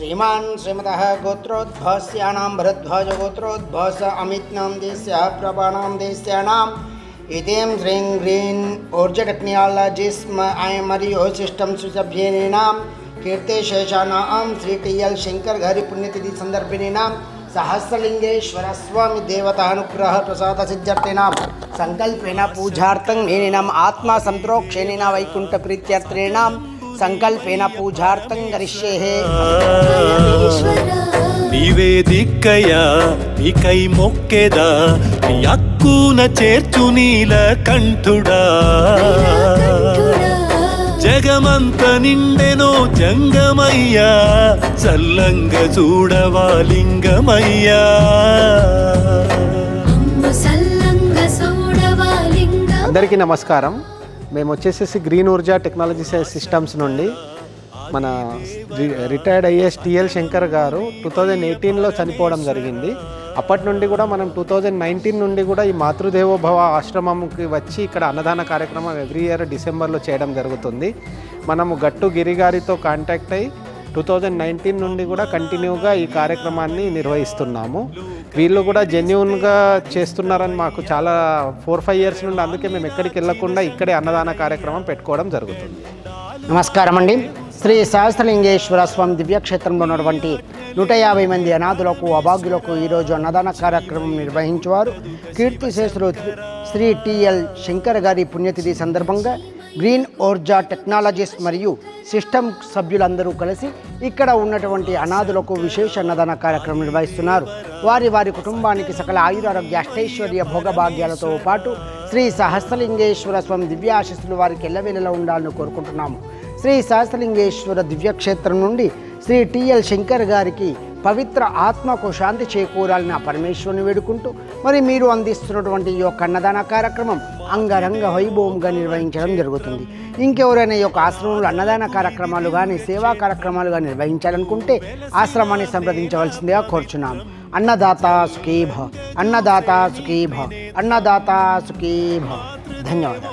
श्रीमान् श्रीमतः गोत्रोद्भवस्याणां भरद्वाजगोत्रोद्भवस अमित्नां देश्यः प्रभाणां देश्याणाम् इतीं श्रीं ग्रीं ऊर्जटेक्नियालजिस्म ऐमरियो सिस्टम् सुसभ्येनां कीर्तिशेषाणां श्री टी एल् शङ्कर घरि पुण्यतिथि सन्दर्भिनीनां। सहस्रलिङ्गेश्वर स्वामी देवतानुग्रह प्रसादसिद्ध्यर्थीनां। सङ्कल्पेन पूजार्थं मेनिनाम् आत्मा सन्तोक्षेणेन वैकुण्ठप्रीत्यर्थीनां। సంకల్పేన పూజార్థం కరిష్యే. నీవే దిక్కయ్యా మొక్కేదా నీ చేర్చు నీల కంఠుడా. జగమంత నిండెనో జంగమయ్యా చల్లంగ చూడవా లింగమయ్యా. అందరికీ నమస్కారం. మేము వచ్చేసేసి గ్రీన్ ఊర్జా టెక్నాలజీ సిస్టమ్స్ నుండి మన రిటైర్డ్ ఐఏఎస్ టిఎల్ శంకర్ గారు టూ థౌజండ్ ఎయిటీన్లో చనిపోవడం జరిగింది. అప్పటి నుండి కూడా మనం టూ థౌజండ్ నైన్టీన్ నుండి కూడా ఈ మాతృదేవోభవ ఆశ్రమంకి వచ్చి ఇక్కడ అన్నదాన కార్యక్రమం ఎవ్రీ ఇయర్ డిసెంబర్లో చేయడం జరుగుతుంది. మనము గట్టు గిరి గారితో కాంటాక్ట్ అయ్యి టూ థౌజండ్ నైన్టీన్ నుండి కూడా కంటిన్యూగా ఈ కార్యక్రమాన్ని నిర్వహిస్తున్నాము. వీళ్ళు కూడా జెన్యున్గా చేస్తున్నారని మాకు చాలా ఫోర్ ఫైవ్ ఇయర్స్ నుండి అందుకే మేము ఎక్కడికి వెళ్ళకుండా ఇక్కడే అన్నదాన కార్యక్రమం పెట్టుకోవడం జరుగుతుంది. నమస్కారం అండి శ్రీ సహస్రలింగేశ్వర స్వామి దివ్యక్షేత్రంలో ఉన్నటువంటి నూట యాభై మంది అనాథులకు అభాగ్యులకు ఈరోజు అన్నదాన కార్యక్రమం నిర్వహించేవారు. కీర్తిశేషులు శ్రీ టిఎల్ శంకర్ గారి పుణ్యతిథి సందర్భంగా గ్రీన్ ఓర్జా టెక్నాలజీస్ మరియు సిస్టమ్ సభ్యులందరూ కలిసి ఇక్కడ ఉన్నటువంటి అనాథులకు విశేష అన్నదాన కార్యక్రమం నిర్వహిస్తున్నారు. వారి వారి కుటుంబానికి సకల ఆయురారోగ్య అష్టైశ్వర్య భోగభాగ్యాలతో పాటు శ్రీ సహస్రలింగేశ్వర స్వామి దివ్య ఆశీస్సులు వారికి ఎల్లవేళలా ఉండాలని కోరుకుంటున్నాము. శ్రీ శాస్త్రలింగేశ్వర దివ్యక్షేత్రం నుండి శ్రీ టిఎల్ శంకర్ గారికి పవిత్ర ఆత్మకు శాంతి చేకూరాలని ఆ పరమేశ్వరుని వేడుకుంటూ మరి మీరు అందిస్తున్నటువంటి ఈ యొక్క అన్నదాన కార్యక్రమం అంగరంగ వైభవంగా నిర్వహించడం జరుగుతుంది. ఇంకెవరైనా ఈ యొక్క ఆశ్రమంలో అన్నదాన కార్యక్రమాలు కానీ సేవా కార్యక్రమాలు కానీ నిర్వహించాలనుకుంటే ఆశ్రమాన్ని సంప్రదించవలసిందిగా కోరుచున్నాం. అన్నదాత సుఖీభ అన్నదాత సుఖీభ అన్నదాత సుఖీభ ధన్యవాదాలు.